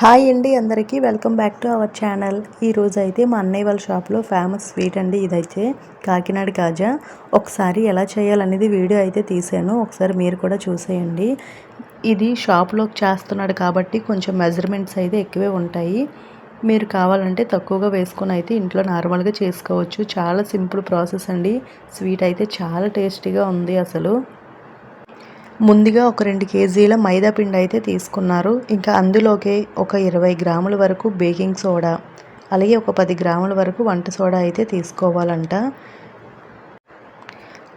Hi అండి అందరికీ. Welcome back to our channel. ఈరోజు అయితే మా అన్నయ్య వాళ్ళ షాప్లో ఫేమస్ స్వీట్ అండి ఇదైతే కాకినాడ కాజా ఒకసారి ఎలా చేయాలనేది వీడియో అయితే తీసాను. ఒకసారి మీరు కూడా చూసేయండి. ఇది షాప్లో చేస్తున్నాడు కాబట్టి కొంచెం మెజర్మెంట్స్ అయితే ఎక్కువే ఉంటాయి. మీరు కావాలంటే తక్కువగా వేసుకొని అయితే ఇంట్లో నార్మల్గా చేసుకోవచ్చు. చాలా సింపుల్ ప్రాసెస్ అండి. స్వీట్ అయితే చాలా టేస్టీగా ఉంది అసలు. ముందుగా ఒక రెండు కేజీల మైదా పిండి అయితే తీసుకున్నారు. ఇంకా అందులోకి ఒక ఇరవై గ్రాముల వరకు బేకింగ్ సోడా అలాగే ఒక పది గ్రాముల వరకు వంట సోడా అయితే తీసుకోవాలంట.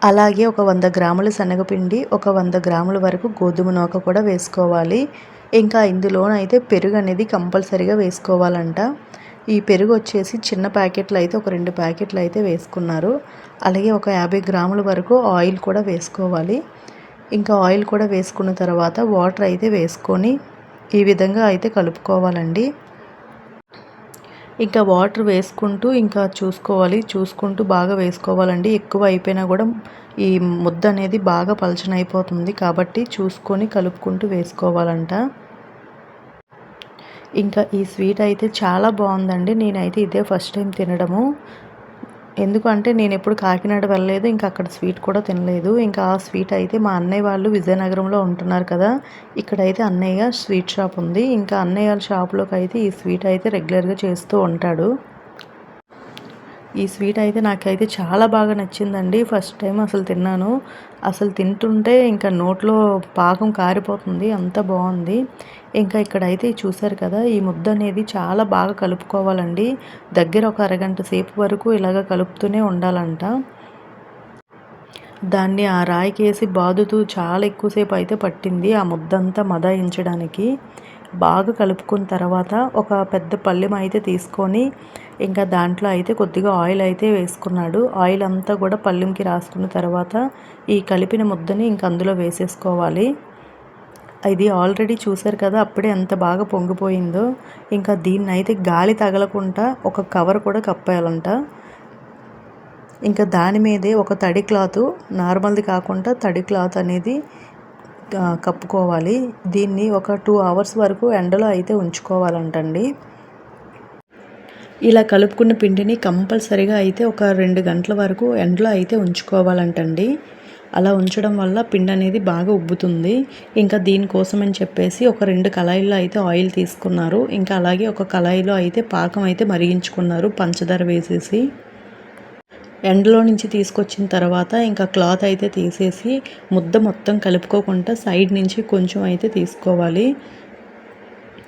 అలాగే ఒక వంద గ్రాముల శనగపిండి ఒక వంద గ్రాముల వరకు గోధుమ నూక కూడా వేసుకోవాలి. ఇంకా ఇందులోనైతే పెరుగు అనేది కంపల్సరీగా వేసుకోవాలంట. ఈ పెరుగు వచ్చేసి చిన్న ప్యాకెట్లు అయితే ఒక రెండు ప్యాకెట్లు అయితే వేసుకున్నారు. అలాగే ఒక యాభై గ్రాముల వరకు ఆయిల్ కూడా వేసుకోవాలి. ఇంకా ఆయిల్ కూడా వేసుకున్న తర్వాత వాటర్ అయితే వేసుకొని ఈ విధంగా అయితే కలుపుకోవాలండి. ఇంకా వాటర్ వేసుకుంటూ ఇంకా చూసుకోవాలి. చూసుకుంటూ బాగా వేసుకోవాలండి. ఎక్కువ అయిపోయినా కూడా ఈ ముద్ద అనేది బాగా పలచనైపోతుంది కాబట్టి చూసుకొని కలుపుకుంటూ వేసుకోవాలంట. ఇంకా ఈ స్వీట్ అయితే చాలా బాగుందండి. నేనైతే ఇదే ఫస్ట్ టైం తినడము. ఎందుకంటే నేను ఎప్పుడు కాకినాడ వెళ్ళలేదు ఇంకా అక్కడ స్వీట్ కూడా తినలేదు. ఇంకా ఆ స్వీట్ అయితే మా అన్నయ్య వాళ్ళు విజయనగరంలో ఉంటున్నారు కదా ఇక్కడైతే అన్నయ్య స్వీట్ షాప్ ఉంది. ఇంకా అన్నయ్య వాళ్ళ షాప్లోకి అయితే ఈ స్వీట్ అయితే రెగ్యులర్గా చేస్తూ ఉంటాడు. ఈ స్వీట్ అయితే నాకైతే చాలా బాగా నచ్చిందండి. ఫస్ట్ టైం అసలు తిన్నాను. అసలు తింటుంటే ఇంకా నోట్లో పాకం కారిపోతుంది. అంత బాగుంది. ఇంకా ఇక్కడైతే చూసారు కదా ఈ ముద్ద అనేది చాలా బాగా కలుపుకోవాలండి. దగ్గర ఒక అరగంట సేపు వరకు ఇలాగ కలుపుతూనే ఉండాలంట. దాన్ని ఆ రాయికేసి బాదుతూ చాలా ఎక్కువసేపు అయితే పట్టింది ఆ ముద్దంతా మదాయించడానికి. బాగా కలుపుకున్న తర్వాత ఒక పెద్ద పళ్ళెం అయితే తీసుకొని ఇంకా దాంట్లో అయితే కొద్దిగా ఆయిల్ అయితే వేసుకున్నాడు. ఆయిల్ అంతా కూడా పళ్ళెంకి రాసుకున్న తర్వాత ఈ కలిపిన ముద్దని ఇంక అందులో వేసేసుకోవాలి. ఇది ఆల్రెడీ చూసారు కదా అప్పుడే ఎంత బాగా పొంగిపోయిందో. ఇంకా దీన్ని అయితే గాలి తగలకుండా ఒక కవర్ కూడా కప్పేయాలంట. ఇంకా దాని మీదే ఒక తడి క్లాత్ నార్మల్ది కాకుండా తడి క్లాత్ అనేది కప్పుకోవాలి. దీన్ని ఒక టూ అవర్స్ వరకు ఎండలో అయితే ఉంచుకోవాలంటండి. ఇలా కలుపుకున్న పిండిని కంపల్సరిగా అయితే ఒక రెండు గంటల వరకు ఎండలో అయితే ఉంచుకోవాలంటండి. అలా ఉంచడం వల్ల పిండి అనేది బాగా ఉబ్బుతుంది. ఇంకా దీనికోసం అని చెప్పేసి ఒక రెండు కళాయిల్లో అయితే ఆయిల్ తీసుకున్నారు. ఇంకా అలాగే ఒక కళాయిలో అయితే పాకం అయితే మరిగించుకున్నారు పంచదార వేసేసి. ఎండలో నుంచి తీసుకొచ్చిన తర్వాత ఇంకా క్లాత్ అయితే తీసేసి ముద్ద మొత్తం కలుపుకోకుండా సైడ్ నుంచి కొంచెం అయితే తీసుకోవాలి.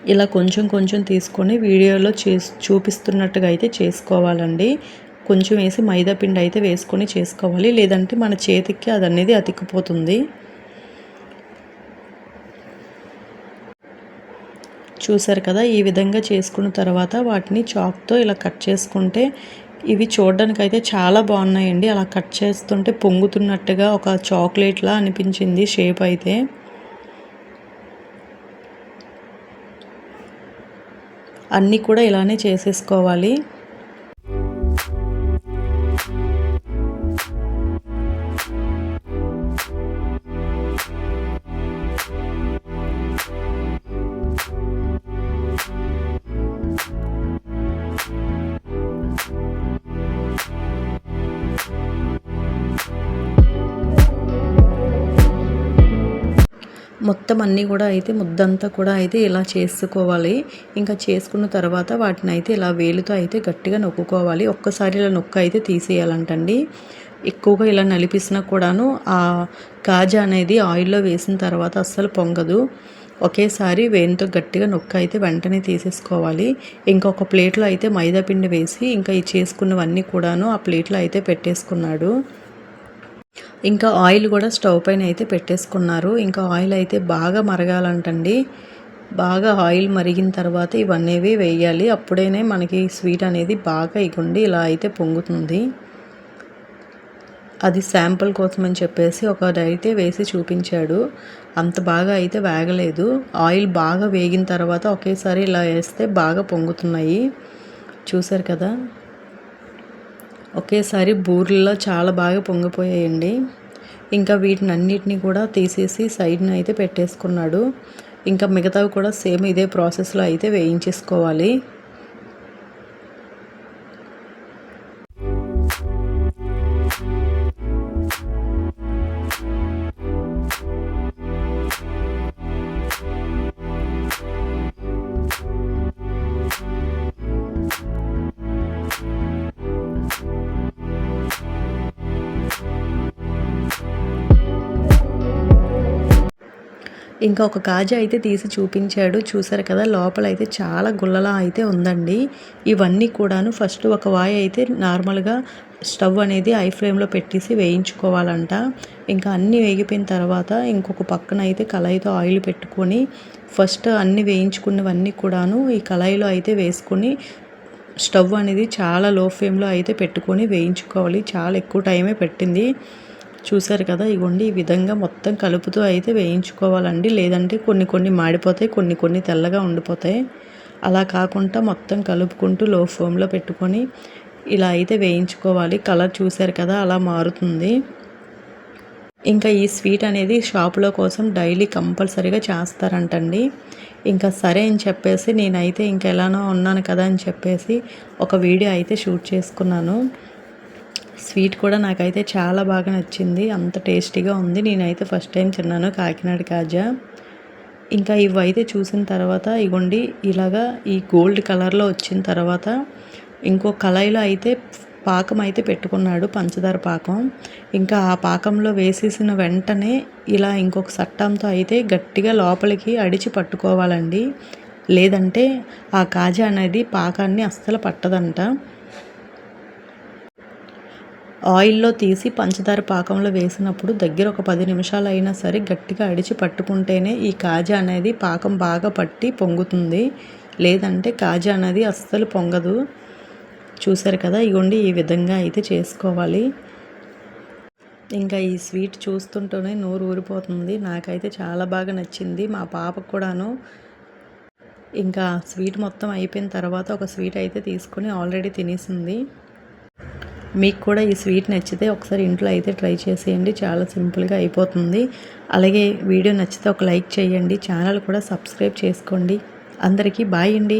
ఇలా కొంచెం కొంచెం తీసుకొని వీడియోలో చే చూపిస్తున్నట్టుగా అయితే చేసుకోవాలండి. కొంచెం వేసి మైదా పిండి అయితే వేసుకొని చేసుకోవాలి. లేదంటే మన చేతికి అది అనేది అతికిపోతుంది. చూసారు కదా ఈ విధంగా చేసుకున్న తర్వాత వాటిని చాక్తో ఇలా కట్ చేసుకుంటే ఇవి చూడడానికి అయితే చాలా బాగున్నాయండి. అలా కట్ చేస్తుంటే పొంగుతున్నట్టుగా ఒక చాక్లెట్లా అనిపించింది షేప్ అయితే. అన్నీ కూడా ఇలానే చేసేసుకోవాలి. మొత్తం అన్నీ కూడా అయితే ముద్దంతా కూడా అయితే ఇలా చేసుకోవాలి. ఇంకా చేసుకున్న తర్వాత వాటిని అయితే ఇలా వేలుతో అయితే గట్టిగా నొక్కుకోవాలి. ఒక్కసారి ఇలా నొక్క అయితే తీసేయాలంటండి. ఎక్కువగా ఇలా నలిపిసినా కూడాను ఆ కాజా అనేది ఆయిల్లో వేసిన తర్వాత అస్సలు పొంగదు. ఒకేసారి వేనితో గట్టిగా నొక్క అయితే వెంటనే తీసేసుకోవాలి. ఇంకొక ప్లేట్లో అయితే మైదా పిండి వేసి ఇంకా ఈ చేసుకున్నవన్నీ కూడాను ఆ ప్లేట్లో అయితే పెట్టేసుకున్నాడు. ఇంకా ఆయిల్ కూడా స్టవ్ పైన అయితే పెట్టేసుకున్నారు. ఇంకా ఆయిల్ అయితే బాగా మరగాలంటండి. బాగా ఆయిల్ మరిగిన తర్వాత ఇవన్నీ వేయాలి. అప్పుడేనే మనకి స్వీట్ అనేది బాగా ఇగుండి ఇలా అయితే పొంగుతుంది. అది శాంపుల్ కోసం అని చెప్పేసి ఒక అయితే వేసి చూపించాడు. అంత బాగా అయితే వేగలేదు. ఆయిల్ బాగా వేగిన తర్వాత ఒకేసారి ఇలా వేస్తే బాగా పొంగుతున్నాయి. చూసారు కదా? ఒకేసారి బూరెల్లో చాలా బాగా పొంగిపోయాయండి. ఇంకా వీటిని అన్నిటిని కూడా తీసేసి సైడ్న అయితే పెట్టేసుకున్నాడు. ఇంకా మిగతావి కూడా సేమ్ ఇదే ప్రాసెస్లో అయితే వేయించేసుకోవాలి. ఇంకా ఒక కాజా అయితే తీసి చూపించాడు. చూసారు కదా లోపల అయితే చాలా గుల్లలా అయితే ఉందండి. ఇవన్నీ కూడాను ఫస్ట్ ఒక వాయి అయితే నార్మల్గా స్టవ్ అనేది ఐ ఫ్లేమ్లో పెట్టేసి వేయించుకోవాలంట. ఇంకా అన్నీ వేగిపోయిన తర్వాత ఇంకొక పక్కన అయితే కళాయితో ఆయిల్ పెట్టుకొని ఫస్ట్ అన్నీ వేయించుకున్నవన్నీ కూడాను ఈ కళాయిలో అయితే వేసుకొని స్టవ్ అనేది చాలా లో ఫ్లేమ్లో అయితే పెట్టుకొని వేయించుకోవాలి. చాలా ఎక్కువ టైమే పెట్టింది. చూసారు కదా ఇగోండి ఈ విధంగా మొత్తం కలుపుతూ అయితే వేయించుకోవాలండి. లేదంటే కొన్ని కొన్ని మాడిపోతాయి కొన్ని కొన్ని తెల్లగా ఉండిపోతాయి. అలా కాకుండా మొత్తం కలుపుకుంటూ లో ఫ్లేమ్లో పెట్టుకొని ఇలా అయితే వేయించుకోవాలి. కలర్ చూసారు కదా అలా మారుతుంది. ఇంకా ఈ స్వీట్ అనేది షాపులో కోసం డైలీ కంపల్సరీగా చేస్తారంటండి. ఇంకా సరే అని చెప్పేసి నేనైతే ఇంకెలానో ఉన్నాను కదా అని చెప్పేసి ఒక వీడియో అయితే షూట్ చేసుకున్నాను. స్వీట్ కూడా నాకైతే చాలా బాగా నచ్చింది. అంత టేస్టీగా ఉంది. నేనైతే ఫస్ట్ టైం తిన్నాను కాకినాడ కాజా. ఇంకా ఇవైతే చూసిన తర్వాత ఇగోండి ఇలాగా ఈ గోల్డ్ కలర్లో వచ్చిన తర్వాత ఇంకో కళాయిలో అయితే పాకం అయితే పెట్టుకున్నాడు పంచదార పాకం. ఇంకా ఆ పాకంలో వేసేసిన వెంటనే ఇలా ఇంకొక సట్టంతో అయితే గట్టిగా లోపలికి అడిచి పట్టుకోవాలండి. లేదంటే ఆ కాజా అనేది పాకాన్ని అస్సలు పట్టదంట. ఆయిల్లో తీసి పంచదార పాకంలో వేసినప్పుడు దగ్గర ఒక పది నిమిషాలు అయినా సరే గట్టిగా అడిచి పట్టుకుంటేనే ఈ కాజా అనేది పాకం బాగా పట్టి పొంగుతుంది. లేదంటే కాజా అనేది అస్సలు పొంగదు. చూసారు కదా ఇగోండి ఈ విధంగా అయితే చేసుకోవాలి. ఇంకా ఈ స్వీట్ చూస్తుంటేనే నోరు ఊరిపోతుంది. నాకైతే చాలా బాగా నచ్చింది. మా పాపకు కూడాను. ఇంకా స్వీట్ మొత్తం అయిపోయిన తర్వాత ఒక స్వీట్ అయితే తీసుకొని ఆల్రెడీ తినేసింది. మీకు కూడా ఈ స్వీట్ నచ్చితే ఒకసారి ఇంట్లో అయితే ట్రై చేసేయండి. చాలా సింపుల్గా అయిపోతుంది. అలాగే వీడియో నచ్చితే ఒక లైక్ చేయండి. ఛానల్ కూడా సబ్స్క్రైబ్ చేసుకోండి. అందరికీ బాయ్ అండి.